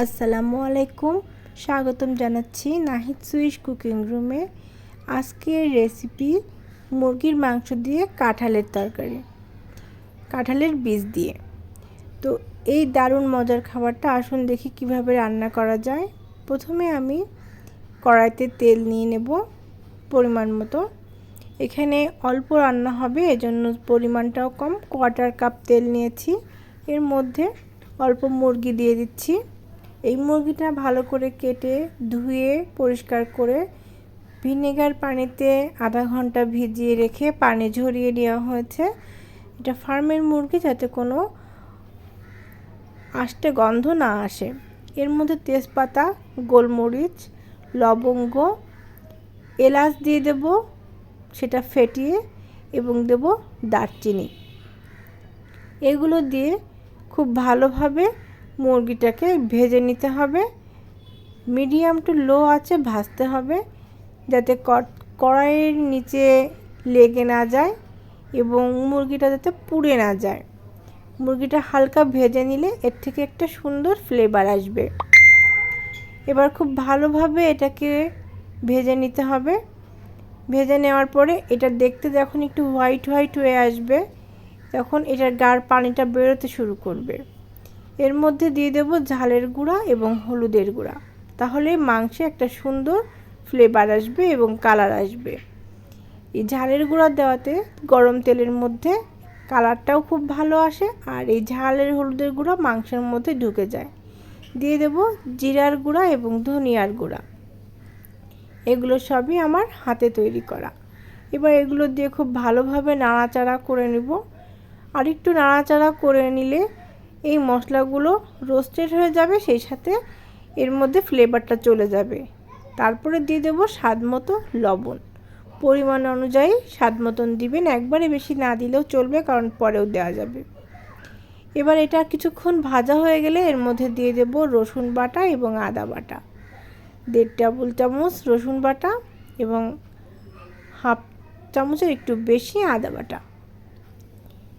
আসসালামু আলাইকুম। স্বাগতম জানাচ্ছি নাহিদ সুইস কুকিং রুমে। আজকের রেসিপি মুরগির মাংস দিয়ে কাঁঠালের তরকারি, কাঁঠালের বীজ দিয়ে। তো এই দারুণ মজার খাবারটা আসুন দেখি কীভাবে রান্না করা যায়। প্রথমে আমি কড়াইতে তেল নিয়ে নেব পরিমাণ মতো। এখানে অল্প রান্না হবে, এজন্য পরিমাণটাও কম। কোয়ার্টার কাপ তেল নিয়েছি। এর মধ্যে অল্প মুরগি দিয়ে দিচ্ছি। এই মুরগিটা ভালো করে কেটে ধুয়ে পরিষ্কার করে ভিনেগার পানিতে আধা ঘণ্টা ভিজিয়ে রেখে পানি ঝরিয়ে নেওয়া হয়েছে। এটা ফার্মের মুরগি যাতে কোনো আষ্টে গন্ধ না আসে। এর মধ্যে তেজপাতা, গোলমরিচ, লবঙ্গ, এলাচ দিয়ে দেব, সেটা ফেটিয়ে এবং দেব দারচিনি। এগুলো দিয়ে খুব ভালোভাবে মুরগিটাকে ভেজে নিতে হবে। মিডিয়াম টু লো আছে ভাজতে হবে যাতে কড়াইয়ের নিচে লেগে না যায় এবং মুরগিটা যাতে পুড়ে না যায়। মুরগিটা হালকা ভেজে নিলে এর থেকে একটা সুন্দর ফ্লেভার আসবে। এবার খুব ভালোভাবে এটাকে ভেজে নিতে হবে। ভেজে নেওয়ার পরে এটা দেখতে যখন একটু হোয়াইট হোয়াইট হয়ে আসবে, তখন এটার গার পানিটা বেরোতে শুরু করবে। এর মধ্যে দিয়ে দেব ঝালের গুঁড়া এবং হলুদের গুঁড়া। তাহলে মাংসে একটা সুন্দর ফ্লেভার আসবে এবং কালার আসবে। এই ঝালের গুঁড়া দেওয়াতে গরম তেলের মধ্যে কালারটাও খুব ভালো আসে আর এই ঝালের হলুদের গুঁড়া মাংসের মধ্যে ঢুকে যায়। দিয়ে দেব জিরার গুঁড়া এবং ধনিয়ার গুঁড়া। এগুলো সবই আমার হাতে তৈরি করা। এবার এগুলো দিয়ে খুব ভালোভাবে নাড়াচাড়া করে নেব। আর একটু নাড়াচাড়া করে নিলে এই মশলাগুলো রোস্টেড হয়ে যাবে, সেই সাথে এর মধ্যে ফ্লেভারটা চলে যাবে। তারপরে দিয়ে দেবো স্বাদ মতো লবণ। পরিমাণ অনুযায়ী স্বাদ মতন দিবেন, একবারে বেশি না দিলেও চলবে, কারণ পরেও দেওয়া যাবে। এবার এটা কিছুক্ষণ ভাজা হয়ে গেলে এর মধ্যে দিয়ে দেব রসুন বাটা এবং আদা বাটা। দেড় টেবিল চামচ রসুন বাটা এবং হাফ চামচের একটু বেশি আদা বাটা।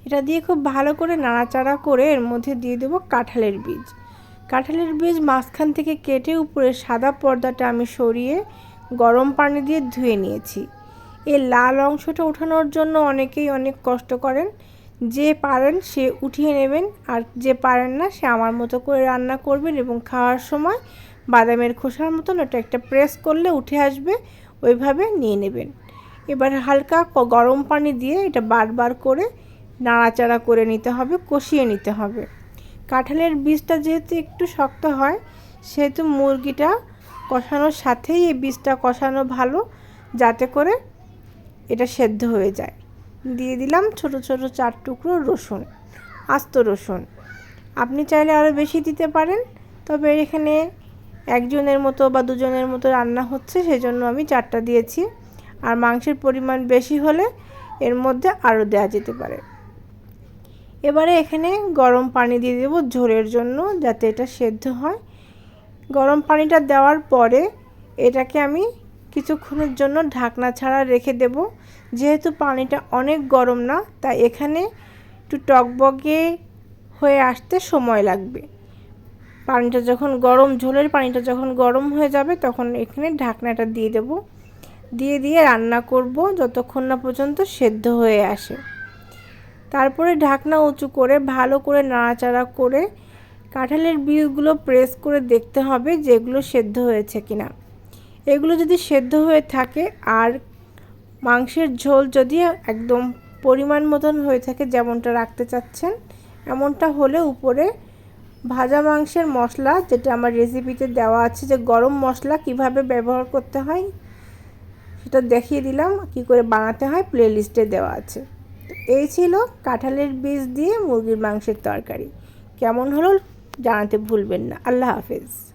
এটা দিয়ে খুব ভালো করে নাড়াচাড়া করে এর মধ্যে দিয়ে দেবো কাঁঠালের বীজ। কাঁঠালের বীজ মাঝখান থেকে কেটে উপরে সাদা পর্দাটা আমি সরিয়ে গরম পানি দিয়ে ধুয়ে নিয়েছি। এই লাল অংশটা ওঠানোর জন্য অনেকেই অনেক কষ্ট করেন। যে পারেন সে উঠিয়ে নেবেন আর যে পারেন না সে আমার মতো করে রান্না করবেন এবং খাওয়ার সময় বাদামের খোসার মতন ওটা একটা প্রেস করলে উঠে আসবে, ওইভাবে নিয়ে নেবেন। এবার হালকা গরম পানি দিয়ে এটা বারবার করে নাড়াচাড়া করে নিতে হবে, কষিয়ে নিতে হবে। কাঁঠালের বীজটা যেহেতু একটু শক্ত হয়, সেহেতু মুরগিটা কষানোর সাথেই এই বীজটা কষানো ভালো, যাতে করে এটা সেদ্ধ হয়ে যায়। দিয়ে দিলাম ছোট ছোট চার টুকরো রসুন, আস্ত রসুন। আপনি চাইলে আরও বেশি দিতে পারেন, তবে এখানে একজনের মতো বা দুজনের মতো রান্না হচ্ছে, সেজন্য আমি চারটা দিয়েছি। আর মাংসের পরিমাণ বেশি হলে এর মধ্যে আরও দেওয়া যেতে পারে। এবারে এখানে গরম পানি দিয়ে দেবো ঝোলের জন্য যাতে এটা সেদ্ধ হয়। গরম পানিটা দেওয়ার পরে এটাকে আমি কিছুক্ষণের জন্য ঢাকনা ছাড়া রেখে দেব। যেহেতু পানিটা অনেক গরম না, তাই এখানে একটু টকবগে হয়ে আসতে সময় লাগবে। পানিটা যখন গরম, ঝোলের পানিটা যখন গরম হয়ে যাবে, তখন এখানে ঢাকনাটা দিয়ে দেব। দিয়ে দিয়ে রান্না করব যতক্ষণ না পর্যন্ত সেদ্ধ হয়ে আসে। তারপরে ঢাকনা উঁচু করে ভালো করে নাড়াচাড়া করে কাঁঠালের বীজগুলো প্রেস করে দেখতে হবে যেগুলো সেদ্ধ হয়েছে কিনা। এগুলো যদি সেদ্ধ হয়ে থাকে আর মাংসের ঝোল যদি একদম পরিমাণ মতন হয়ে থাকে যেমনটা রাখতে চাচ্ছেন, এমনটা হলে উপরে ভাজা মাংসের মশলা যেটা আমার রেসিপিতে দেওয়া আছে যে গরম মশলা কীভাবে ব্যবহার করতে হয়, সেটা দেখিয়ে দিলাম, কি করে বানাতে হয় প্লে লিস্টে দেওয়া আছে। এই ছিল কাঁঠালের বীজ দিয়ে মুরগির মাংসের তরকারি। কেমন হলো জানাতে ভুলবেন না। আল্লাহ হাফেজ।